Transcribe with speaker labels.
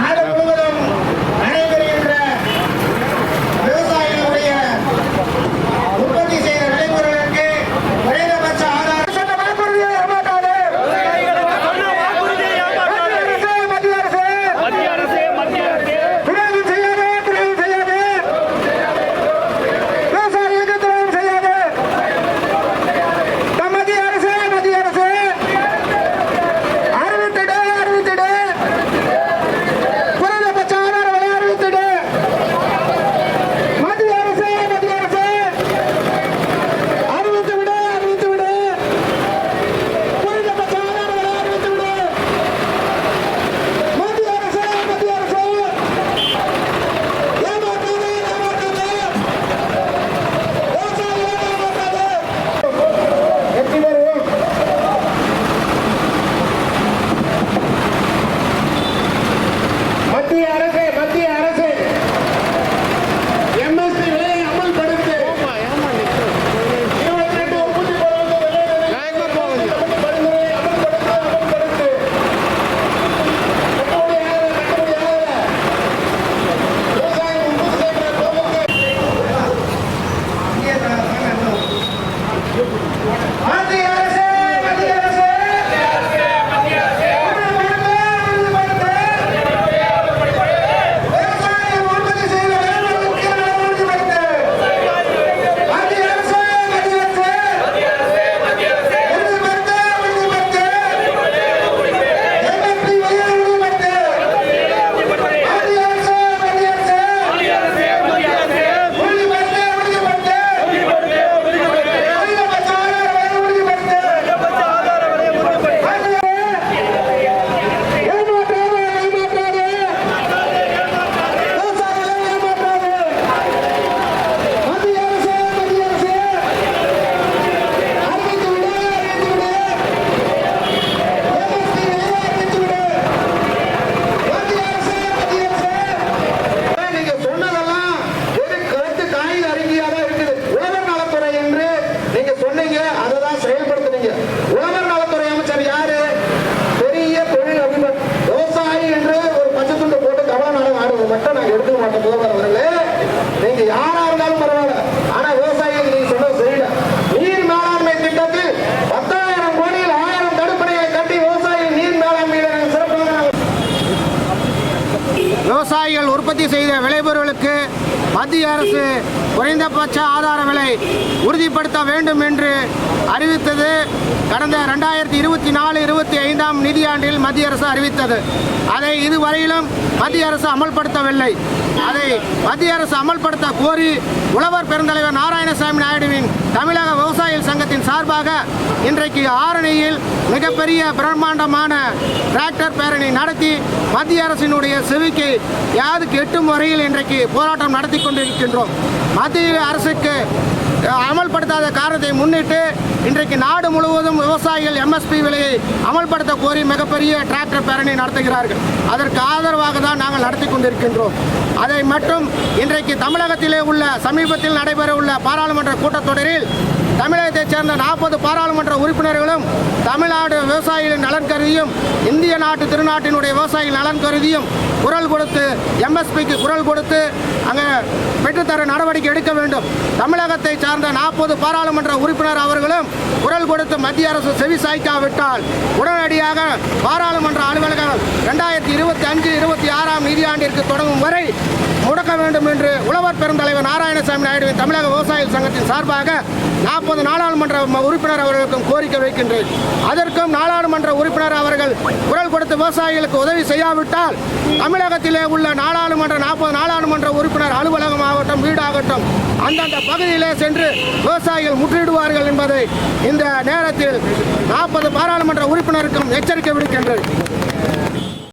Speaker 1: நாடு செய்பவர்களுக்கு மத்திய அரசு குறைந்தபட்ச ஆதார விலை உறுதிப்படுத்த
Speaker 2: வேண்டும் என்று அறிவித்தது கடந்த ரெண்டாயிரத்தி இருபத்தி நாலு இருபத்தி ஐந்தாம் நிதியாண்டில் மத்திய அரசு அறிவித்தது. அதை இதுவரையிலும் மத்திய அரசு அமல்படுத்தவில்லை. அதை மத்திய அரசு அமல்படுத்த கோரி உழவர் பெருந்தலைவர் நாராயணசாமி நாயுடுவின் தமிழக விவசாயிகள் சங்கத்தின் சார்பாக இன்றைக்கு ஆரணியில் மிகப்பெரிய பிரம்மாண்டமான டிராக்டர் பேரணி நடத்தி மத்திய அரசினுடைய செவிக்கு யாருக்கு எட்டும் வரையில் இன்றைக்கு போராட்டம் நடத்தி கொண்டிருக்கின்றோம். மத்திய அரசுக்கு அமல்படுத்தாத காரணத்தை முன்னிட்டு இன்றைக்கு நாடு முழுவதும் விவசாயிகள் எம்எஸ்பி விலையை அமல்படுத்த கோரி மிகப்பெரிய டிராக்டர் பேரணி நடத்துகிறார்கள். அதற்கு ஆதரவாக தான் நாங்கள் நடத்தி கொண்டிருக்கின்றோம். அதை மட்டும் இன்றைக்கு தமிழகத்திலே உள்ள சமீபத்தில் நடைபெற உள்ள பாராளுமன்ற கூட்டத்தொடரில் தமிழகத்தைச் சேர்ந்த நாற்பது பாராளுமன்ற உறுப்பினர்களும் தமிழ்நாடு விவசாயிகளின் நலன் கருதியும் இந்திய நாட்டு திருநாட்டினுடைய விவசாயிகள் நலன் கருதியும் குரல் கொடுத்து எம்எஸ்பிக்கு குரல் கொடுத்து அங்கே பெற்றுத்தர நடவடிக்கை எடுக்க வேண்டும். தமிழகத்தை சார்ந்த நாற்பது பாராளுமன்ற உறுப்பினர் அவர்களும் குரல் கொடுத்து மத்திய அரசு செவி சாய்க்காவிட்டால் உடனடியாக பாராளுமன்ற அலுவலகம் ரெண்டாயிரத்தி இருபத்தி அஞ்சு இருபத்தி ஆறாம் நிதியாண்டிற்கு தொடங்கும் வரை முடக்க வேண்டும் என்று உழவர் பெருந்தலைவர் நாராயணசாமி நாயுடுவின் தமிழக விவசாயிகள் சங்கத்தின் சார்பாக நாற்பது நாடாளுமன்ற உறுப்பினர் அவர்களுக்கும் கோரிக்கை வைக்கின்றேன். அதற்கும் நாடாளுமன்ற உறுப்பினர் அவர்கள் குரல் கொடுத்து விவசாயிகளுக்கு உதவி செய்யாவிட்டால் தமிழகத்திலே உள்ள நாடாளுமன்ற நாற்பது நாடாளுமன்ற உறுப்பினர் அலுவலகம் ஆகட்டும் வீடாகட்டும் அந்தந்த பகுதியிலே சென்று விவசாயிகள் முற்றிடுவார்கள் என்பதை இந்த நேரத்தில் நாற்பது பாராளுமன்ற உறுப்பினருக்கும் எச்சரிக்கை விடுக்கின்றேன்.